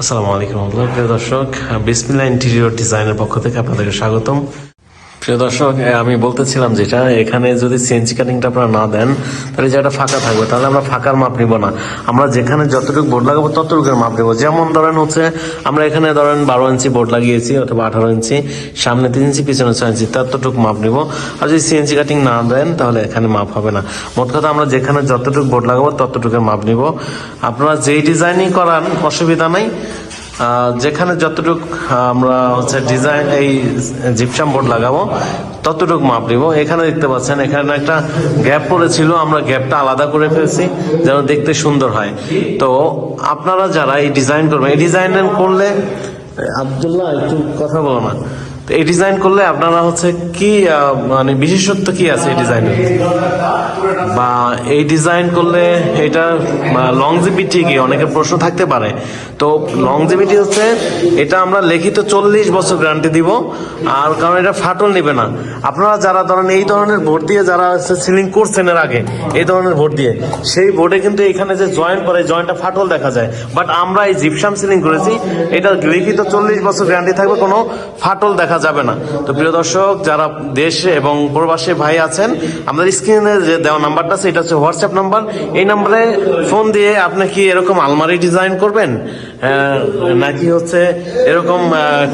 আসসালামু আলাইকুম প্রিয় দর্শক বিসমিল্লা ইন্টেরিয়র ডিজাইনের পক্ষ থেকে আপনাদেরকে স্বাগতম। প্রিয় দর্শক আমি বলতেছিলাম যেটা এখানে যদি সিএনজি কাটিংটা আপনারা না দেন, তাহলে জায়গাটা ফাঁকা থাকবে। তাহলে আমরা ফাঁকার মাপ নিব না। আমরা যেখানে যতটুকু বোর্ড লাগাবো, ততটুকুর মাপ নেব। যেমন ধরেন হচ্ছে, আমরা এখানে ধরেন বারো ইঞ্চি বোর্ড লাগিয়েছি অথবা আঠারো ইঞ্চি, সামনে তিন ইঞ্চি, পিছনে ছয় ইঞ্চি, ততটুকু মাপ নিব। আর যদি সিএনজি কাটিং না দেন, তাহলে এখানে মাপ হবে না। মোট কথা আমরা যেখানে যতটুকু বোর্ড লাগাবো, ততটুকুর মাপ নিব। আপনারা যেই ডিজাইনই করান, অসুবিধা নাই। যেখানে যতটুক আমরা হচ্ছে ডিজাইন এই জিপসাম বোর্ড লাগাবো, ততটুক মাপ নিব। এখানে দেখতে পাচ্ছেন, এখানে একটা গ্যাপ পড়েছিল, আমরা গ্যাপটা আলাদা করে ফেলছি, যেন দেখতে সুন্দর হয়। তো আপনারা যারা এই ডিজাইন করবেন, এই ডিজাইন করলে আবদুল্লাহ, একটু কথা বলো না। তো এই ডিজাইন করলে আপনারা হচ্ছে কি মানে বিশেষত্ব কি আছে এই ডিজাইনের বা এই ডিজাইন করলে এটা লংজিবিটি কি? অনেকের প্রশ্ন থাকতে পারে। তো লংজিবিটি হচ্ছে, এটা আমরা লিখিত চল্লিশ বছর গ্যারান্টি দিব, আর কারণ এটা ফাটল নেবে না। আপনারা যারা ধরেন এই ধরনের ভোট দিয়ে যারা সিলিং করছেন এর আগে, এই ধরনের ভোট দিয়ে, সেই বোর্ডে কিন্তু এখানে যে জয়েন্ট করে জয়েন্টটা ফাটল দেখা যায়। বাট আমরা এই জিপসাম সিলিং করেছি, এটা লিখিত চল্লিশ বছর গ্যারান্টি থাকবে, কোনো ফাটল দেখা যাবে না। তো প্রিয় দর্শক, যারা দেশে এবং প্রবাসী ভাই আছেন, আমাদের স্ক্রিনে যে দেওয়া নাম্বারটা আছে, এটা হচ্ছে হোয়াটসঅ্যাপ নাম্বার। এই নাম্বারে ফোন দিয়ে আপনি কি এরকম আলমারি ডিজাইন করবেন? নাকি হচ্ছে এরকম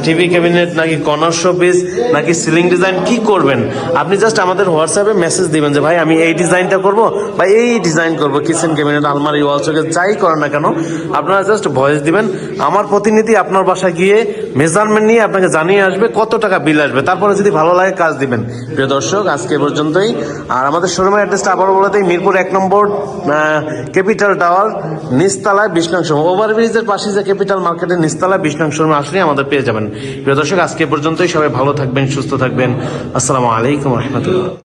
টিভি ক্যাবিনেট, নাকি কর্নার শোপিস, নাকি সিলিং ডিজাইন, কি করবেন? আপনি জাস্ট আমাদের হোয়াটসঅ্যাপে মেসেজ দিবেন যে, ভাই, আমি এই ডিজাইনটা করব বা এই ডিজাইন করব। কিচেন ক্যাবিনেট আলমারি ওয়াল চোখে যাই করেন না কেন, আপনারা জাস্ট ভয়েস দিবেন। আমার প্রতিনিধি আপনার বাসায় গিয়ে মেজারমেন্ট নিয়ে আপনাকে জানিয়ে আসবে কত টাকা বিল আসবে? তারপরে যদি ভালো লাগে, কাজ দিবেন। প্রিয় দর্শক, আজকে পর্যন্তই। আর আমাদের শোরুমের অ্যাড্রেসটা আবারও বলে দিই, মিরপুর এক নম্বর ক্যাপিটাল টাওয়ার নিস্তালায় বিষ্ণাংশ ওভারব্রিজের পাশে যে ক্যাপিটাল মার্কেটের নিচতলায় বিষ্ণাংশ আসলে আমাদের পেয়ে যাবেন। প্রিয় দর্শক, আজকে পর্যন্তই। সবাই ভালো থাকবেন, সুস্থ থাকবেন। আসসালামু আলাইকুম রহমতুল্লাহ।